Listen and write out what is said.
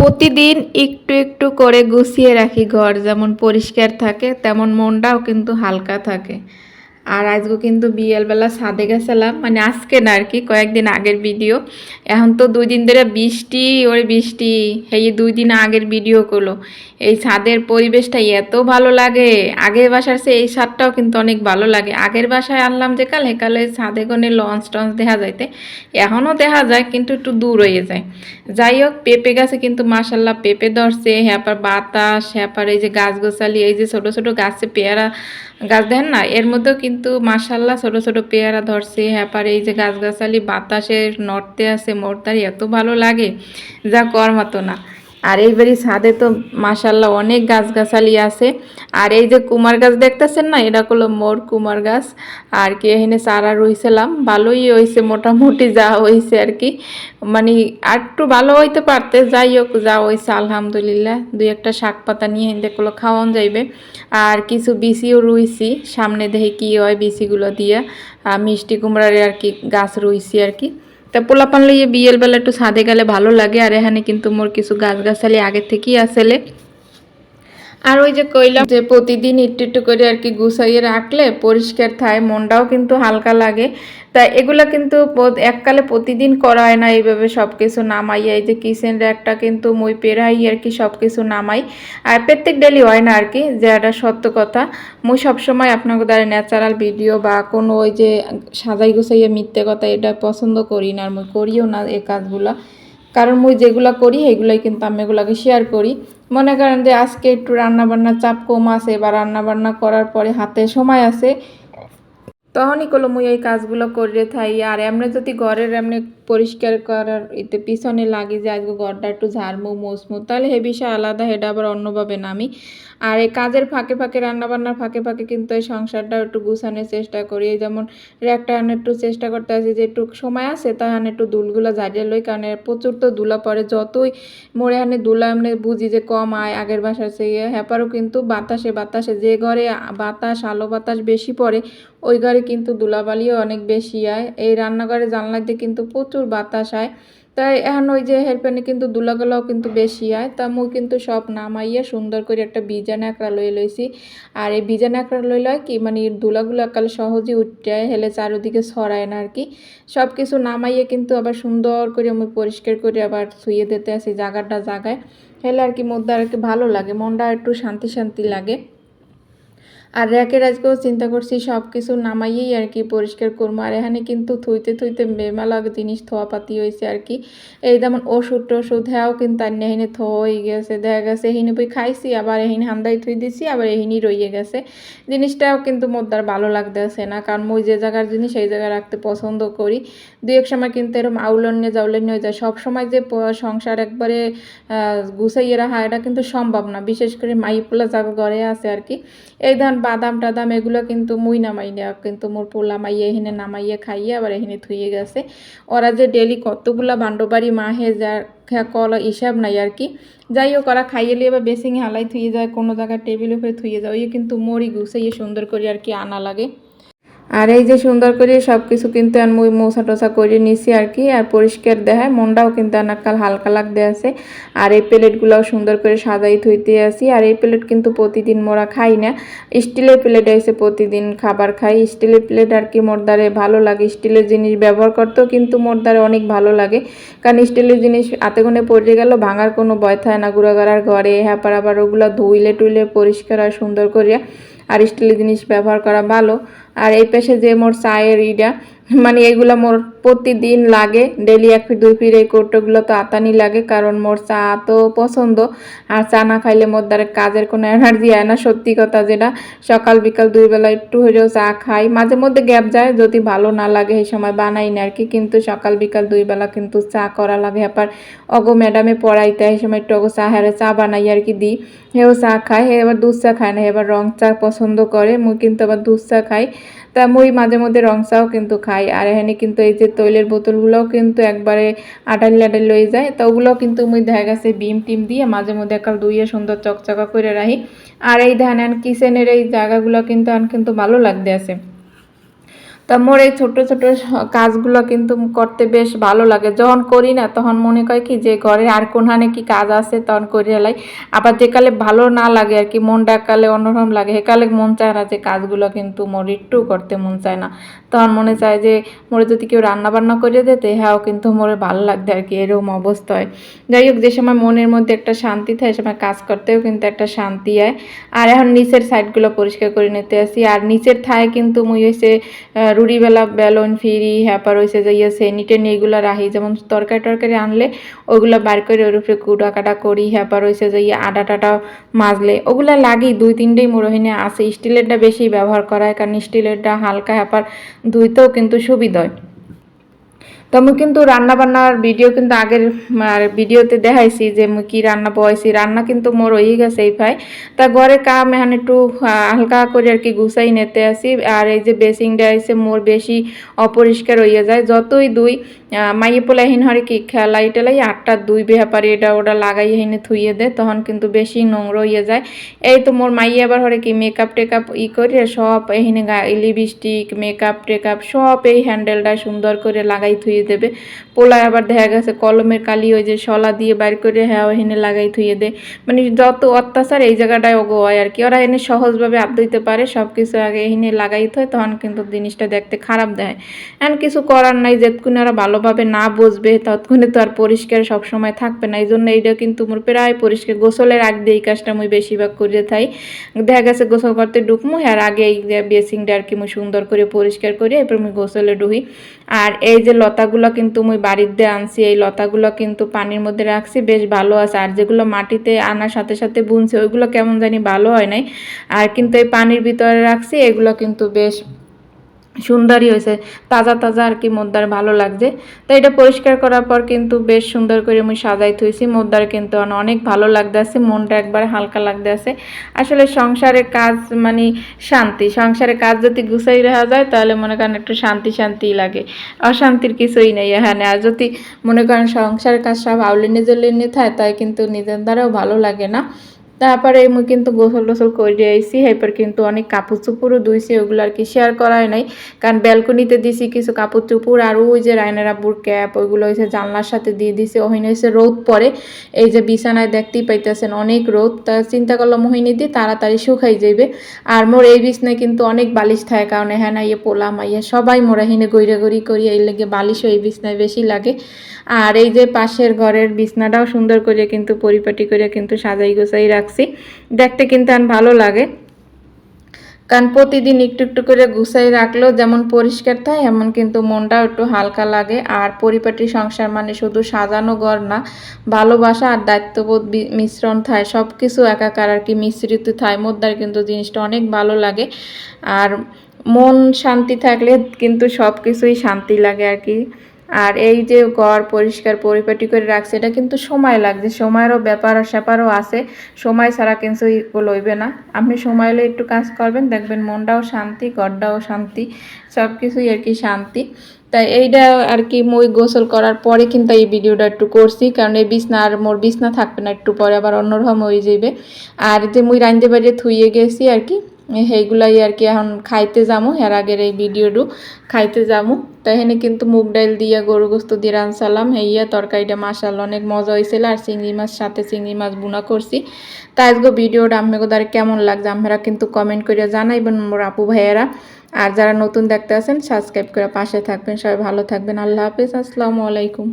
প্রতিদিন একটু একটু করে গুছিয়ে রাখি ঘর। যেমন পরিষ্কার থাকে, তেমন মনটাও কিন্তু হালকা থাকে। আর আজকে কিন্তু বিয়েলবেলা ছাদে গেছিলাম। মানে আজকে না আর কি, কয়েকদিন আগের ভিডিও। এখন তো দুই দিন ধরে বৃষ্টি, ওরে বৃষ্টি। এই দুই দিন আগের ভিডিও করল এই ছাদের পরিবেশটা এত ভালো লাগে। আগের বাসার সে এই ছাদটাও কিন্তু অনেক ভালো লাগে। আগের বাসায় আনলাম যে কাল হেকালে ছাদে কোনে লঞ্চ টঞ্চ দেখা যাইতে। এখনও দেখা যায়, কিন্তু একটু দূর হয়ে যায়। যাই হোক, পেঁপে গাছে কিন্তু মাসাল্লাহ পেঁপে ধরছে। হ্যাপার বাতাস হ্যাপার এই যে গাছ গোছালি, এই যে ছোট ছোট গাছে পেয়ারা গাছ দেখেন না? এর মধ্যেও কিন্তু মাসাল্লাহ ছোট ছোট পেয়ারা ধরছে। হ্যাপার এই যে গাছগাছালি বাতাসের নড়তে আছে মোরতারি, এত ভালো লাগে। যা কর মতো না। আর এই এইবারই ছাদে তো মাসাল্লাহ অনেক গাছগাছালি আছে। আর এই যে কুমার গাছ দেখতেছেন না? এটা হলো মোর কুমার গাছ। আর কি এখানে চারা রইছিলাম। ভালোই হয়েছে মোটামুটি যা হয়েছে আর কি। মানে আর একটু ভালো হইতে পারতে, যাই হোক, যা হয়েছে আলহামদুলিল্লাহ। দুই একটা শাক পাতা নিয়ে দেখল খাওয়ান যাইবে। আর কিছু বিচিও রুইছি, সামনে দেখে কি হয় বিচিগুলো দিয়ে। মিষ্টি কুমড়ার আর কি গাছ রুইছি আর কি। তা পোলাপান বিয়ের বেলা একটু ছাদে গেলে ভালো লাগে। আর এখানে কিন্তু মোর কিছু গাছ গাছালি আগের থেকেই আসলে আর ওই যে কইলাম যে প্রতিদিন একটু একটু করে আর কি গুছাইয়ে রাখলে পরিষ্কার থাকে মনটাও কিন্তু হালকা লাগে। তা এগুলা কিন্তু এককালে প্রতিদিন করা হয় না এইভাবে সব কিছু নামাই। এই যে কিচেন র্যাকটা কিন্তু মই পেরাই আর কি সব কিছু নামাই। আর প্রত্যেক ডেলি হয় না আর কি, যে এটা সত্য কথা। মুই সবসময় আপনাকে দ্বারা ন্যাচারাল ভিডিও বা কোনো ওই যে সাজাই গুছাইয়ে মিথ্যে কথা এটা পছন্দ করি না আর মুই করিও না এই কাজগুলা। কারণ মুই যেগুলা করি সেগুলোই কিন্তু আমি এগুলাকে শেয়ার করি। মনে করেন যে আজকে একটু রান্না বান্নার চাপ কম আছে বা রান্নাবান্না করার পরে হাতে সময় আছে তখনই কলো মুই এই কাজগুলো করে থাই। আর এমনি যদি ঘরের এমনি পরিষ্কার করার এতে পিছনে লাগি যে আজকে ঘরটা একটু ঝাড়মু মোসমু তাহলে হে বিষয় আলাদা, হেটা আবার অন্যভাবে নামি। আর এই কাজের ফাঁকে ফাঁকে, রান্নাবান্নার ফাঁকে ফাঁকে কিন্তু এই সংসারটা একটু গুছানোর চেষ্টা করি। যেমন একটা আনে একটু চেষ্টা করতে আছি যে একটু সময় আছে তখন একটু দুলগুলো ঝাড়িয়ে লই, কারণ প্রচুর তো দুলা পড়ে। যতই মোড়ে আনে দুলা, এমনি বুঝি যে কম আয়, আগের বাসার চেয়ে। হ্যাপারও কিন্তু বাতাসে বাতাসে, যে ঘরে বাতাস, আলো বাতাস বেশি পড়ে ওই ঘরে কিন্তু ধুলাবালিও অনেক বেশি আয়। এই রান্নাঘরে জানলা দিয়ে কিন্তু প্রচুর বাতাস আয়। তাই এখন ওই যে হেরপেনে কিন্তু দুলাগুলাও কিন্তু বেশি আয়। তা মুই কিন্তু সব নামাইয়া সুন্দর করে একটা বিজা ন্যাকড়া লই লইছি। আর এই বিজা ন্যাকড়া লই লয় কি মানে দুলাগুলো একাল সহজে উঠে হেলে চারিদিকে ছড়ায় না আর কি। সব কিছু নামাইয়ে কিন্তু আবার সুন্দর করে আমি পরিষ্কার করে আবার শুয়ে দিতে আসি জায়গাটা জায়গায় হেলে আর কি মধ্যে আর কি ভালো লাগে, মনটা একটু শান্তি শান্তি লাগে। আর র্যাকের আজকেও চিন্তা করছি সব কিছু নামাইয়েই আর কি পরিষ্কার করব। আর এখানে কিন্তু থুইতে থুইতে মেমালা জিনিস থোয়াপাতি হয়েছে আর কি। এই যেমন ওষুধ টষুধ হ্যাঁও কিন্তু আর থো হয়ে গেছে, দেখা গেছে এহিনে বই খাইছি, আবার এহিনে হান্দাই থুই দিছি, আবার এহিনি রইয়ে গেছে। জিনিসটাও কিন্তু মোদ্দার ভালো লাগতেছে না, কারণ মই যে জায়গার জিনিস সেই জায়গায় রাখতে পছন্দ করি। দুই এক সময় কিন্তু এরকম আউলন্য জাউলন্য হয়ে যায়। সব সময় যে সংসার একবারে গুছাইয়ে রাখা, এটা কিন্তু সম্ভব না। বিশেষ করে মাইপুলা জায়গা ঘরে আছে আর কি। এই ধান বাদাম টাদাম এগুলো কিন্তু মুই নামাই না, কিন্তু মোর পোলা মাইয়া এখানে নামাইয়ে খাইয়ে আবার এখানে থুয়ে গেছে। ওরা যে ডেলি কতগুলা বান্ডবাড়ি মাহে যা কল হিসাব নাই আর কি। যাই হোক, ওরা খাইয়ে লিয়ে বা বেসিং হালাই থুয়ে যায়, কোনো জায়গায় টেবিল উপরে থুয়ে যায় ওই কিন্তু মোরই গুছাইয়ে সুন্দর করে আর কি আনা লাগে। আর এই যে সুন্দর করে সব কিছু কিন্তু আমি মোছা টোসা করে নিছি আর কি, আর পরিষ্কার দেখায়। মনটাও কিন্তু অনেককাল হালকা লাগতে আছে। আর এই প্লেটগুলোও সুন্দর করে সাজাই থইতে আসি আর এই প্লেট কিন্তু প্রতিদিন মোরা খাই না। স্টিলের প্লেট এসে প্রতিদিন খাবার খাই। স্টিলের প্লেট আর কি মোর দ্বারে ভালো লাগে। স্টিলের জিনিস ব্যবহার করতেও কিন্তু মোর দ্বারে অনেক ভালো লাগে। কারণ স্টিলের জিনিস হাতে কোণে পড়ে গেল ভাঙার কোনো ভয় থাকে না। গুঁড়াগাড়ার ঘরে, হ্যাপার আবার ওগুলো ধুইলে টুইলে পরিষ্কার আর সুন্দর করে আর স্টিলের জিনিস ব্যবহার করা ভালো। আর এই পাশে যে মোর চায়ের ইটা মানে এগুলো মোর প্রতিদিন লাগে। ডেলি এক ফিট, দুই ফিট এই কৌটোগুলো তো আতানি লাগে কারণ মোর চা তো পছন্দ। আর চা না খাইলে মোর দ্বারা কাজের কোনো এনার্জি হয় না, সত্যি কথা যেটা। সকাল, বিকাল, দুই বেলা একটু হলেও চা খাই। মাঝে মধ্যে গ্যাপ যায়, যদি ভালো না লাগে সেই সময় বানাই না আর কি কিন্তু সকাল, বিকাল, দুই বেলা কিন্তু চা করা লাগে। আবার অগো ম্যাডামে পড়াইতে এই সময় একটু অগো চা হারে চা বানাই আর কি দিই। হেও চা খায়, হে এবার দুধ চা খায় না এবার রং চা পছন্দ করে। মুই কিন্তু আবার দুধ চা খাই। তা মুই মাঝে মধ্যে রংসাও কিন্তু খাই। আর এখানে কিন্তু এই যে তৈলের বোতলগুলোও কিন্তু একবারে আটাল আটাল লয়ে যায়। তো ওগুলোও কিন্তু মুই দেখা গেছে বিম টিম দিয়ে মাঝে মধ্যে একাল দুইয়ে সুন্দর চকচকা করে রাখি। আর এই ধ্যান কিচেনের এই জায়গাগুলো কিন্তু কিন্তু ভালো লাগতে আছে। তা মোর এই ছোট ছোট কাজগুলো কিন্তু করতে বেশ ভালো লাগে। যখন করি না, তখন মনে হয় কি যে ঘরে আর কোনখানে কি কাজ আছে, তখন করে এলাই আবার যেকালে ভালো না লাগে আর কি মন ডাকালে অন্যরকম লাগে। সেকালে মন চায় না যে কাজগুলো কিন্তু মোর একটু করতে মন চায় না। তখন মনে চায় যে মোরে যদি কেউ রান্না বান্না করে দিতে হ্যাঁ কিন্তু মোরে ভালো লাগবে আর কি, এরকম অবস্থা হয় যাই হোক, যে সময় মনের মধ্যে একটা শান্তি থাকে সময় কাজ করতেও কিন্তু একটা শান্তি হয় আর এখন নিচের সাইডগুলো পরিষ্কার করে নিতে আসি। আর নিচের থায় কিন্তু মুই হয়েছে রুড়িবেলা, বেলন, ফিরি, হ্যাপার হয়েছে যে ইয়ে সেনিটেন এইগুলো রাখি। যেমন তরকারি টরকারি আনলে ওগুলো বার করে ওর উপরে কুটা কাটা করি, হ্যাপার হয়েছে যে ইয়ে আটা টাটা মাজলে। ওগুলো লাগি, দুই তিনটেই মরোহিনে আছে। স্টিলেরটা বেশি ব্যবহার করা হয়, কারণ স্টিলেরটা হালকা হ্যাপার, ধুইতেও কিন্তু সুবিধা হয়। তো আমি কিন্তু রান্না বান্নার ভিডিও কিন্তু আগের ভিডিওতে দেখাইছি যে মুই কি রান্না পাইছি রান্না কিন্তু মোর হয়ে গেছে এই ভাই। তা ঘরে কাম এখন একটু হালকা করে আর কি গুছাই নিতে আসি। আর এই যে বেসিংটা আছে, মোর বেশি অপরিষ্কার হইয়া যায়। যতই দুই মাইয়ে পোলা হিন হরে কি খেলাই টেলাই আটটা দুই বেহাপারি এটা ওটা লাগাই হিনে থুইয়ে দেয় তখন কিন্তু বেশি নোংরা হইয়া যায়। এই তো মোর মাইয়ে আবার হরে কি মেকআপ টেকআপ ই করে, সব এহিনে লিপস্টিক মেকআপ টেকআপ সব এই হ্যান্ডেলটা সুন্দর করে লাগাই থুইয়ে দেবে। পোলায় আবার দেখা গেছে কলমের কালি ওই যে শলা দিয়ে বাইর করে হ্যাঁ ওহিনে লাগাই থুইয়ে দেয় মানে যত অত্যাচার এই জায়গাটায় ওগো হয় আর কি, ওরা এনে সহজভাবে আপ দিতে পারে সব কিছু আগে এহিনে লাগাই থয় তখন কিন্তু জিনিসটা দেখতে খারাপ দেয়। এমন কিছু করার নাই যেতক্ষণে ওরা ভালোভাবে না বসবে ততক্ষণে তো আর পরিষ্কার সবসময় থাকবে না। এই জন্য এইটা কিন্তু মোর প্রায় পরিষ্কার। গোসলের আগ দিয়ে এই কাজটা মুই বেশিরভাগ করে থাই। দেখা গেছে গোসল করতে ঢুকমু, আর আগে এই বেসিংটা আর কি মুই সুন্দর করে পরিষ্কার করি, এরপর মুই গোসলে ঢুকি। আর এই যে লতাগুলো কিন্তু মুই দিয়ে আনছি, এই লতাগুলো কিন্তু পানির মধ্যে রাখছি, বেশ ভালো আছে। আর যেগুলো মাটিতে আনার সাথে সাথে বুনছে, ওইগুলো কেমন জানি ভালো হয় নাই। আর কিন্তু এই পানির ভিতরে রাখছি, এগুলো কিন্তু বেশ সুন্দরই হয়েছে, তাজা তাজা আর কি মোদ্দার ভালো লাগছে। তো এটা পরিষ্কার করার পর কিন্তু বেশ সুন্দর করে আমি সাজাই থইছি, মোদ্দার কিন্তু অনেক ভালো লাগতে আছে, মনটা একবার হালকা লাগতে আছে। আসলে সংসারের কাজ মানে শান্তি, সংসারের কাজ যদি গুছাই রাখা যায় তাহলে মনে করেন একটু শান্তি শান্তি লাগে, অশান্তির কিছুই নেই এখানে। আর যদি মনে করেন সংসারের কাজ সব আউলিনে জলিনে থাকে, তাই কিন্তু নিজের দ্বারাও ভালো লাগে না। তারপরে মুই কিন্তু গোসল টোসল করে আইসি এরপর কিন্তু অনেক কাপড় চুপুরও ধুইছি, ওগুলো আর কি শেয়ার করাই নাই। কারণ ব্যালকনিতে দিছি কিছু কাপড় চুপুর আর ওই যে রায়নার আব্বুর ক্যাপ ওইগুলো হয়েছে জানলার সাথে দিয়ে দিছে ওহিনে হয়েছে রোদ পরে। এই যে বিছানায় দেখতেই পাইতেছেন অনেক রোদ, তা চিন্তা করলাম মোহিনী দিয়ে তাড়াতাড়ি শুকাই যাইবে। আর মোর এই বিছনায় কিন্তু অনেক বালিশ থাকে, কারণ হ্যাঁ না ইয়ে পোলা মাইয়া সবাই মোরা হিনে গৈরা গড়ি করি এই লেগে বালিশও এই বিছনায় বেশি লাগে। আর এই যে পাশের ঘরের বিছনাটাও সুন্দর করে কিন্তু পরিপাটি করে কিন্তু সাজাই গোছাই রাখছি। দেখতে কিন্তু আর ভালো লাগে। কারণ প্রতিদিন একটু একটু করে গুছাই রাখলেও যেমন পরিষ্কার থাকে, এমন কিন্তু মনটাও একটু হালকা লাগে। আর পরিপাটি সংসার মানে শুধু সাজানো ঘর না, ভালোবাসা আর দায়িত্ববোধ মিশ্রণ থাকে। সব কিছু একাকার আর কি মিশ্রিত থাকে। মধ্যে কিন্তু জিনিসটা অনেক ভালো লাগে। আর মন শান্তি থাকলে কিন্তু সব কিছুই শান্তি লাগে আর কি। আর এই যে ঘর পরিষ্কার পরিপাটি করে রাখছে, এটা কিন্তু সময় লাগছে। সময়েরও ব্যাপার স্যাপারও আছে। সময় ছাড়া কিন্তু লইবে না। আপনি সময় হলে একটু কাজ করবেন, দেখবেন মনটাও শান্তি, ঘরটাও শান্তি সব কিছুই আর কি শান্তি। তাই এইটা আর কি মই গোসল করার পরে কিন্তু এই ভিডিওটা একটু করছি, কারণ এই বিছনা আর মোর বিছনা থাকবে না, একটু পরে আবার অন্যরকম হয়ে যাবে আর যে মুই রাঁধতে বাড়িয়ে থুইয়ে গেছি আর কি। সেইগুলাই আর কি এখন খাইতে যামো, এর আগের এই ভিডিওটু খাইতে যামো। তাই এখানে কিন্তু মুগ ডাইল দিয়ে গরু গোস্ত দিয়ে রানসালাম। হেইয়া তরকারিটা মাসাল অনেক মজা হয়েছিল আর চিংড়ি মাছ, সাথে চিংড়ি মাছ বুনা করছি। তাই আজকে ভিডিওটা আপনাকে দ্বারা কেমন লাগছে আপনারা কিন্তু কমেন্ট করে জানাইবেন মোর আপু ভাইয়েরা। আর যারা নতুন দেখতে আছেন সাবস্ক্রাইব করে পাশে থাকবেন। সবাই ভালো থাকবেন। আল্লাহ হাফিজ। আসসালামু আলাইকুম।